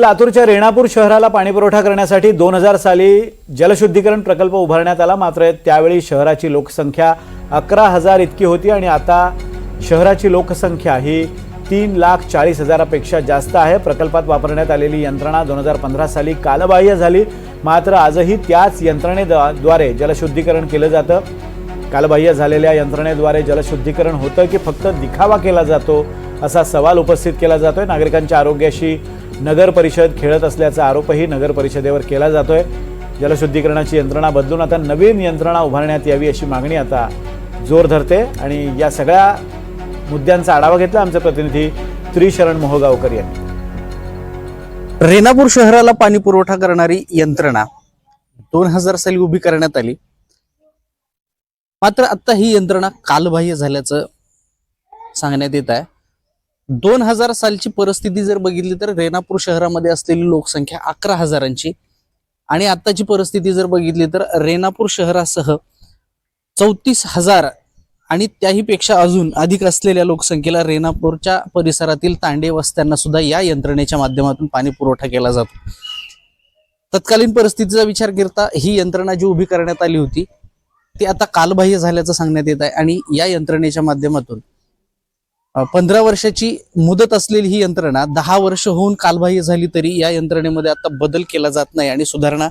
लातूरच्या रेणापूर शहराला पाणीपुरवठा करण्यासाठी दोन हजार साली जलशुद्धीकरण प्रकल्प उभारण्यात आला. मात्र त्यावेळी शहराची लोकसंख्या अकरा हजार इतकी होती आणि आता शहराची लोकसंख्या ही तीन लाख चाळीस हजारापेक्षा जास्त आहे. प्रकल्पात वापरण्यात आलेली यंत्रणा दोन हजार पंधरा साली कालबाह्य झाली. मात्र आजही त्याच यंत्रणेद्वारे जलशुद्धीकरण केलं जातं. कालबाह्य झालेल्या यंत्रणेद्वारे जलशुद्धीकरण होतं की फक्त दिखावा केला जातो असा सवाल उपस्थित केला जातोय. नागरिकांच्या आरोग्याशी नगर परिषद खेळत असल्याचा आरोपही नगर परिषदेवर केला जातोय. जलशुद्धीकरणाची यंत्रणा बदलून आता नवीन यंत्रणा उभारण्यात यावी अशी मागणी आता जोर धरते. आणि या सगळ्या मुद्द्यांचा आढावा घेतला आमचे प्रतिनिधी त्रिशरण मोहगावकर यांनी. रेणापूर शहराला पाणी पुरवठा करणारी यंत्रणा दोन हजार साली उभी करण्यात आली. मात्र आता ही यंत्रणा कालबाह्य झाल्याचं सांगण्यात येत आहे. दोन हजार सालची परिस्थिती जर बघितली तर रेणापूर शहरामध्ये असलेली लोकसंख्या अकरा हजारांची. आणि आताची परिस्थिती जर बघितली तर रेणापूर शहरासह चौतीस हजार आणि त्याही पेक्षा अजून अधिक असलेल्या लोकसंख्येला रेणापूरच्या परिसरातील तांडे वस्त्यांना सुद्धा या यंत्रणेच्या माध्यमातून पाणी पुरवठा केला जातो. तत्कालीन परिस्थितीचा विचार करता ही यंत्रणा जी उभी करण्यात आली होती ती आता कालबाह्य झाल्याचं सांगण्यात येत आहे. आणि या यंत्रणेच्या माध्यमातून पंधरा वर्षाची मुदत असलेली ही यंत्रणा दहा वर्ष होऊन कालबाह्य झाली तरी या यंत्रणेमध्ये आता बदल केला जात नाही आणि सुधारणा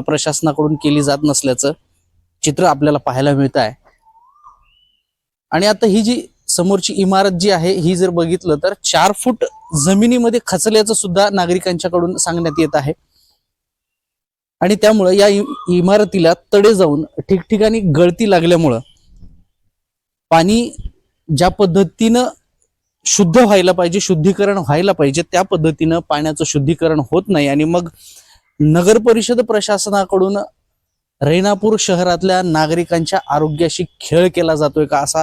प्रशासनाकडून केली जात नसल्याचं चित्र आपल्याला पाहायला मिळत आहे. आणि आता ही जी समोरची इमारत जी आहे ही जर बघितलं तर चार फूट जमिनीमध्ये खचल्याचं सुद्धा नागरिकांच्याकडून सांगण्यात येत आहे. आणि त्यामुळे या इमारतीला तडे जाऊन ठिकठिकाणी गळती लागल्यामुळं पाणी ज्या पद्धतीनं शुद्ध व्हायला पाहिजे शुद्धीकरण व्हायला पाहिजे त्या पद्धतीनं पाण्याचं शुद्धीकरण होत नाही. आणि मग नगर परिषद प्रशासनाकडून रेणापूर शहरातल्या नागरिकांच्या आरोग्याशी खेळ केला जातोय का असा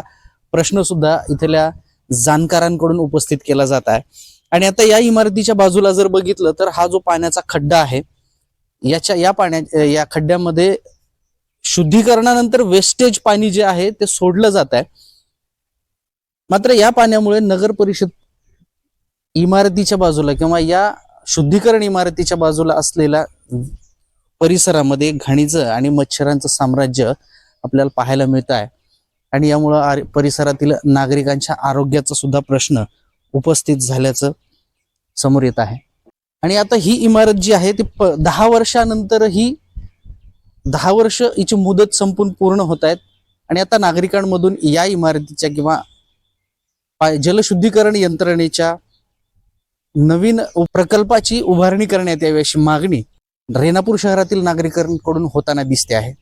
प्रश्न सुद्धा इथल्या जाणकारांकडून उपस्थित केला जात आहे. आणि आता या इमारतीच्या बाजूला जर बघितलं तर हा जो पाण्याचा खड्डा आहे याच्या या पाण्या या खड्ड्यामध्ये शुद्धीकरणानंतर वेस्टेज पाणी जे आहे ते सोडलं जात आहे. मात्र या पाण्यामुळे नगर परिषद इमारतीच्या बाजूला किंवा या शुद्धीकरण इमारतीच्या बाजूला असलेल्या परिसरामध्ये घाणीचं आणि मच्छरांचं साम्राज्य आपल्याला पाहायला मिळत आहे. आणि यामुळं आर- परिसरातील नागरिकांच्या आरोग्याचा सुद्धा प्रश्न उपस्थित झाल्याचं समोर येत आहे. आणि आता ही इमारत जी आहे ती प- दहा वर्षानंतर ही दहा वर्ष हिची मुदत संपून पूर्ण होत आहेत. आणि आता नागरिकांमधून या इमारतीच्या किंवा जलशुद्धीकरण यंत्रणेच्या नवीन प्रकल्पाची उभारणी करण्यात यावी अशी मागणी रेणापूर शहरातील नागरिकांकडून होताना दिसते आहे.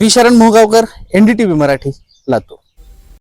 पी. शरण मोहगावकर एनडीटीव्ही मराठी लातूर.